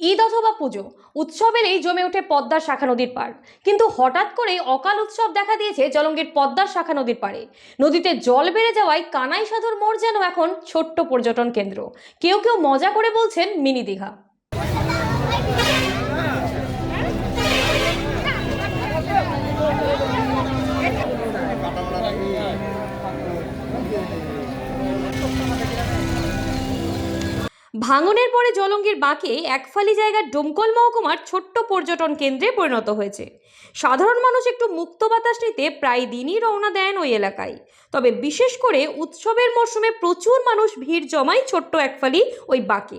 ঈদ অথবা পুজো উৎসবেরই জমে ওঠে পদ্মার শাখা নদীর পার কিন্তু হঠাৎ করে অকাল উৎসব দেখা দিয়েছে জলঙ্গির পদ্মার শাখা নদীর পারে নদীতে জল বেড়ে যাওয়ায় কানাই সাধুর মোড় যেন এখন ছোট্ট পর্যটন কেন্দ্র। কেউ কেউ মজা করে বলছেন মিনি দীঘা। ভাঙনের পরে জলঙ্গের বাঁকে একফালি জায়গার ডোমকল মহকুমার ছোট্ট পর্যটন কেন্দ্রে পরিণত হয়েছে। সাধারণ মানুষ একটু মুক্ত বাতাস নিতে প্রায় দিনই রওনা দেন ওই এলাকায়। তবে বিশেষ করে উৎসবের মরশুমে প্রচুর মানুষ ভিড় জমায় ছোট্ট একফালি ওই বাঁকে।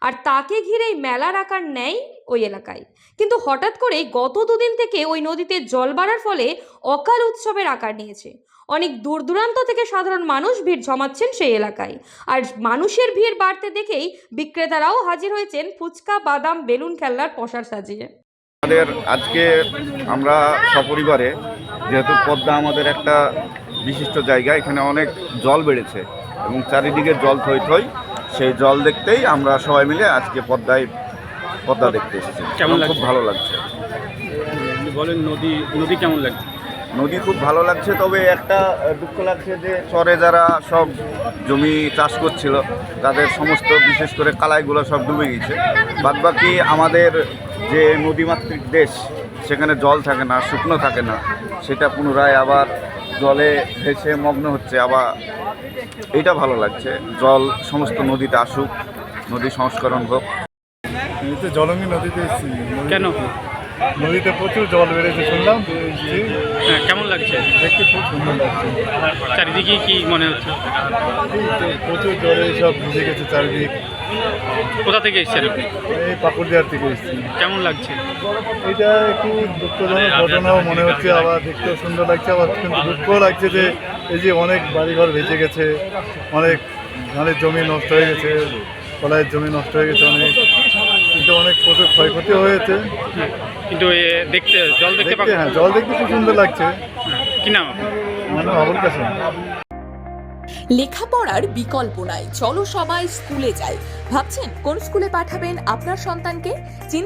আর তাকে ঘিরেই মেলার আকার নেয় ওই এলাকায়। কিন্তু হঠাৎ করেই গত দুদিন থেকে ওই নদীতে জল বাড়ার ফলে অকাল উৎসবের আকার নিয়েছে। অনেক দূর দূরান্ত থেকে সাধারণ মানুষ ভিড় জমাচ্ছেন সেই এলাকায়। আর মানুষের ভিড় বাড়তে দেখেই বিক্রেতারাও হাজির হয়েছেন ফুচকা, বাদাম, বেলুন খেলনার পশার সাজিয়ে। আমাদের আজকে আমরা সপরিবারে, যেহেতু পদ্মা আমাদের একটা বিশিষ্ট জায়গা, এখানে অনেক জল বেড়েছে এবং চারিদিকে জল থই থই, সেই জল দেখতেই আমরা সবাই মিলে আজকে পদ্মায় পদ্মা দেখতে এসেছি। কেমন খুব? ভালো লাগছে। বলেন নদী নদী কেমন লাগছে? নদী খুব ভালো লাগছে তবে একটা দুঃখ লাগছে যে চরে যারা সব জমি চাষ করছিল তাদের সমস্ত বিশেষ করে কালাইগুলো সব ডুবে গেছে। বাদবাকি আমাদের যে নদীমাতৃক দেশ সেখানে জল থাকে না শুকনো থাকে না সেটা পুনরায় আবার জলে ভেসে মগ্ন হচ্ছে আবার এটা ভালো লাগছে। জল সমস্ত নদীতে আসুক নদী সংস্করণ হোক। আমি তো জলঙ্গি নদীতে এসেছি। কেন? নদীতে প্রচুর জল বেড়েছে শুনলাম। হ্যাঁ কেমন লাগছে? দেখতে খুব সুন্দর লাগছে। চারিদিকে কি মনে হচ্ছে? প্রচুর জলে সব ভিজে গেছে চারিদিক। কোথা থেকে এসছেন আপনি? এই পাকুড়দিয়ার থেকে এসেছি। কেমন লাগছে? এটা একটু দুঃখজনক ঘটনাও মনে হচ্ছে আবার দেখতেও সুন্দর লাগছে আবার কিন্তু দুঃখও লাগছে যে এই যে অনেক বাড়িঘর ভেসে গেছে অনেক ধানের জমি নষ্ট হয়ে গেছে কলাইয়ের জমি নষ্ট হয়ে গেছে অনেক কিন্তু অনেক প্রচুর ক্ষয়ক্ষতি হয়েছে। কিন্তু এ দেখতে জল দেখতে দেখতে পাবেন হ্যাঁ জল দেখতে খুব সুন্দর লাগছে। কি নাম আপনার? মানে অবল কাছে লেখাপড়ার বিকল্প নাই চলো সবাই স্কুলে যাই। ভাবছেন কোন স্কুলে পাঠাবেন আপনার সন্তানকে? চিন্তা